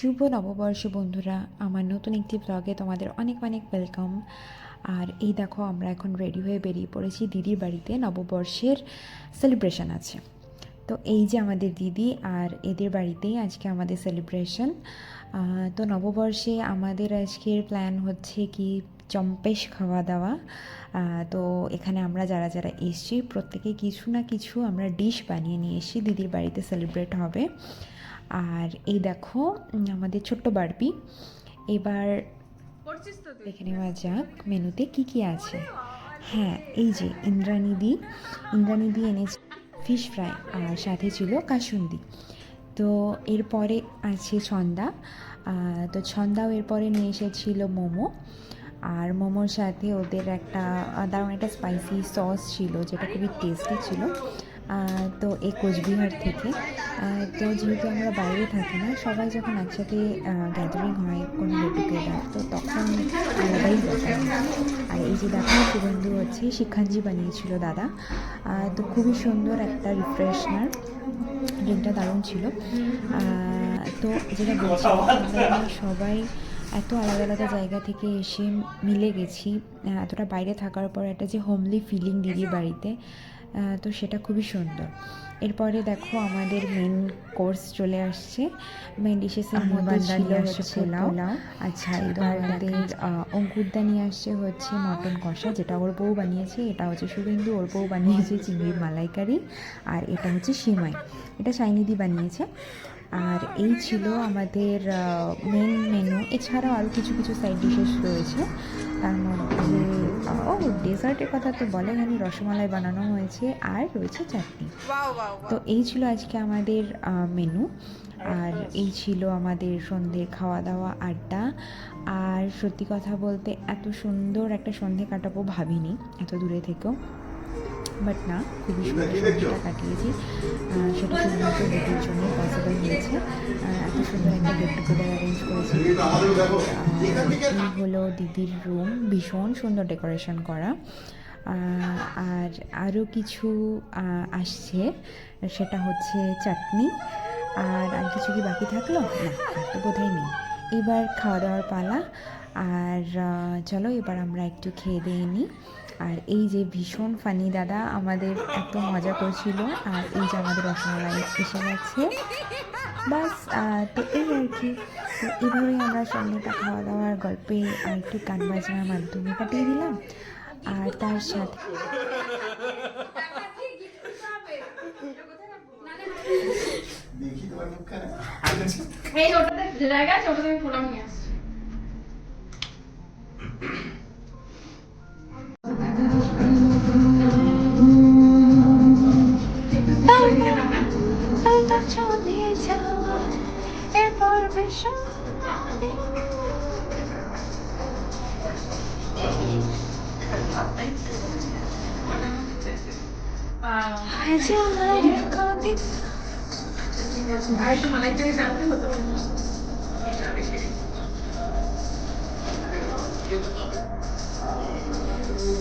শুভ নববর্ষ বন্ধুরা। আমার নতুন একটি ব্লগে তোমাদের অনেক অনেক ওয়েলকাম আর এই দেখো, আমরা এখন রেডি হয়ে বেরিয়ে পড়েছি দিদির বাড়িতে। নববর্ষের সেলিব্রেশন আছে। তো এই যে আমাদের দিদি আর এদের বাড়িতেই আজকে আমাদের সেলিব্রেশন তো নববর্ষে আমাদের আজকের প্ল্যান হচ্ছে কি, চম্পেশ খাওয়া দাওয়া। তো এখানে আমরা যারা যারা এসছি, প্রত্যেকে কিছু না কিছু আমরা ডিশ বানিয়ে নিয়ে এসেছি দিদির বাড়িতে সেলিব্রেট হবে। আর এই দেখো আমাদের ছোট্ট বারবি। এবার দেখে নেওয়া যাক মেনুতে কি কি আছে। হ্যাঁ এই যে ইন্দ্রানিধি ইন্দ্রানিধি এনেছে ফিশ ফ্রাই আর সাথে ছিল কাসুন্দি। তো এরপরে আছে ছন্দা। তো ছন্দাও এরপরে নিয়ে এসেছিল মোমো। আর মোমোর সাথে ওদের একটা দারুণ একটা স্পাইসি সস ছিল যেটা খুবই টেস্টি ছিল। তো এই কোচবিহার থেকে। তো যেহেতু আমরা বাইরে থাকি না, সবাই যখন একসাথে গ্যাদারিং হয় কোনো টুগেদার তো তখন আলাদাই ব্যাপার। আর এই যে দেখো সুগন্ধু হচ্ছে শিক্ষাঞ্জি বানিয়েছিল দাদা। তো খুবই সুন্দর একটা রিফ্রেশনার ড্রিঙ্কটা দারুণ ছিল। তো যেটা বলছিলাম সবাই এত আলাদা আলাদা জায়গা থেকে এসে মিলে গেছি এতটা বাইরে থাকার পর একটা যে হোমলি ফিলিং দিদির বাড়িতে। তো সেটা খুবই সুন্দর। এরপরে দেখো আমাদের মেন কোর্স চলে আসছে। মেন ডিশেসের মধ্যে আসছে হচ্ছে পোলাও আচ্ছা এবার আমাদের অঙ্কুরদা নিয়ে আসছে হচ্ছে মটন কষা যেটা ওর বউ বানিয়েছে এটা হচ্ছে শুভেন্দু ওর বউ বানিয়েছে চিংড়ির মালাইকারি আর এটা হচ্ছে সিমাই। এটা সাইনিদি বানিয়েছে। আর এই ছিল আমাদের মেন মেনু এছাড়াও আরও কিছু কিছু সাইড ডিশেস রয়েছে। তার মধ্যে ও ডেজার্টের কথা তো বলে জানি রসমালাই বানানো হয়েছে আর রয়েছে চাটনি। তো এই ছিল আজকে আমাদের মেনু আর এই ছিল আমাদের সন্ধ্যের খাওয়া দাওয়া আড্ডা। আর সত্যি কথা বলতে এত সুন্দর একটা সন্ধে কাটাবো ভাবিনি এত দূরে থেকেও। বাট না খুবই সুন্দর সন্ধেটা কাটিয়েছি সেটা শুধুমাত্র দিদির জন্য পসিবল হয়েছে। এত সুন্দর একটা গেট টুগেদার অ্যারেঞ্জ করেছি। হলো দিদির রুম ভীষণ সুন্দর ডেকোরেশন করা। আর আরও কিছু আসছে। সেটা হচ্ছে চাটনি। আর আর কিছু কি বাকি থাকল? না তো বোধহয় নেই। এবার খাওয়া দাওয়ার পালা। আর চলো এবার আমরা একটু খেয়ে দিয়ে নিই। আর এই যে ভীষণ ফানি দাদা আমাদের এত মজা করছিল, আর এই যে আমাদের রসমালাই এসে গেছে। বাস তো এই আর কি। এভাবেই আমরা সন্ধ্যেটা খাওয়া দাওয়ার গল্পে একটু গান বাজনার মাধ্যমে কাটিয়ে দিলাম। আর তার সাথে দেখি তোমার মুখখানা মালাইকারি জানতে হতো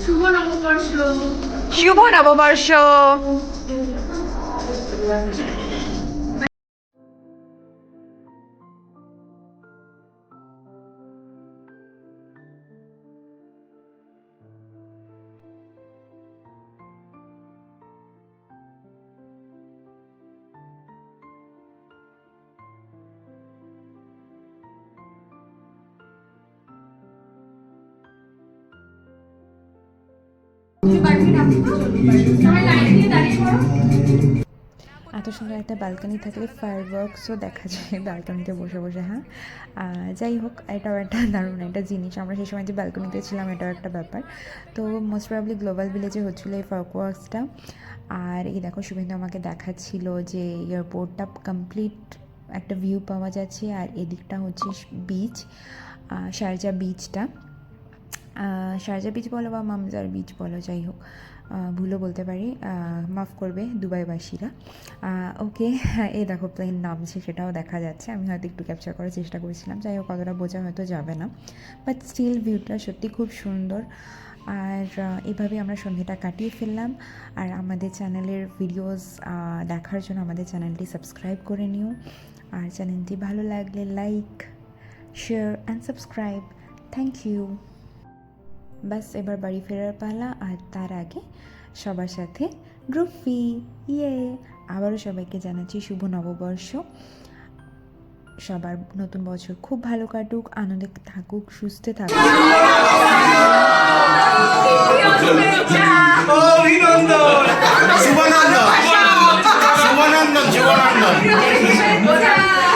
শুভ নববর্ষ শুভ নববর্ষ এত সুন্দর একটা ব্যালকনি থাকলে ফায়ার ওয়ার্কসও দেখা যায় ব্যালকনিতে বসে বসে হ্যাঁ? যাই হোক, এটাও একটা দারুণ একটা জিনিস। আমরা সেই সময় যে ব্যালকনিতে ছিলাম, এটাও একটা ব্যাপার। তো মোস্ট প্রবলি গ্লোবাল ভিলেজে হচ্ছিল এই ফায়ার ওয়ার্কসটা আর এই দেখো, শুভেন্দু আমাকে দেখাচ্ছিল যে এয়ারপোর্টটা কমপ্লিট একটা ভিউ পাওয়া যাচ্ছে। আর এদিকটা হচ্ছে বিচ শারজা বিচটা শারজা বিচ বলো বা মামজার বিচ বলো, যাই হোক ভুলও বলতে পারি। মাফ করবে দুবাইবাসীরা। ওকে এই দেখো প্লেন নামছে সেটাও দেখা যাচ্ছে। আমি হয়তো একটু ক্যাপচার করার চেষ্টা করেছিলাম। যাই হোক কতটা বোঝা হয়তো যাবে না। বাট স্টিল ভিউটা সত্যি খুব সুন্দর। আর এভাবে আমরা সন্ধ্যেটা কাটিয়ে ফেললাম। আর আমাদের চ্যানেলের ভিডিওস দেখার জন্য আমাদের চ্যানেলটি সাবস্ক্রাইব করে নিও। আর চ্যানেলটি ভালো লাগলে like share and subscribe thank you ব্যাস এবার বাড়ি ফেরার পালা আর তার আগে সবার সাথে গ্রুপ ফি ইয়ে। আবারও সবাইকে জানাচ্ছি শুভ নববর্ষ। সবার নতুন বছর খুব ভালো কাটুক, আনন্দে থাকুক, সুস্থে থাকুক।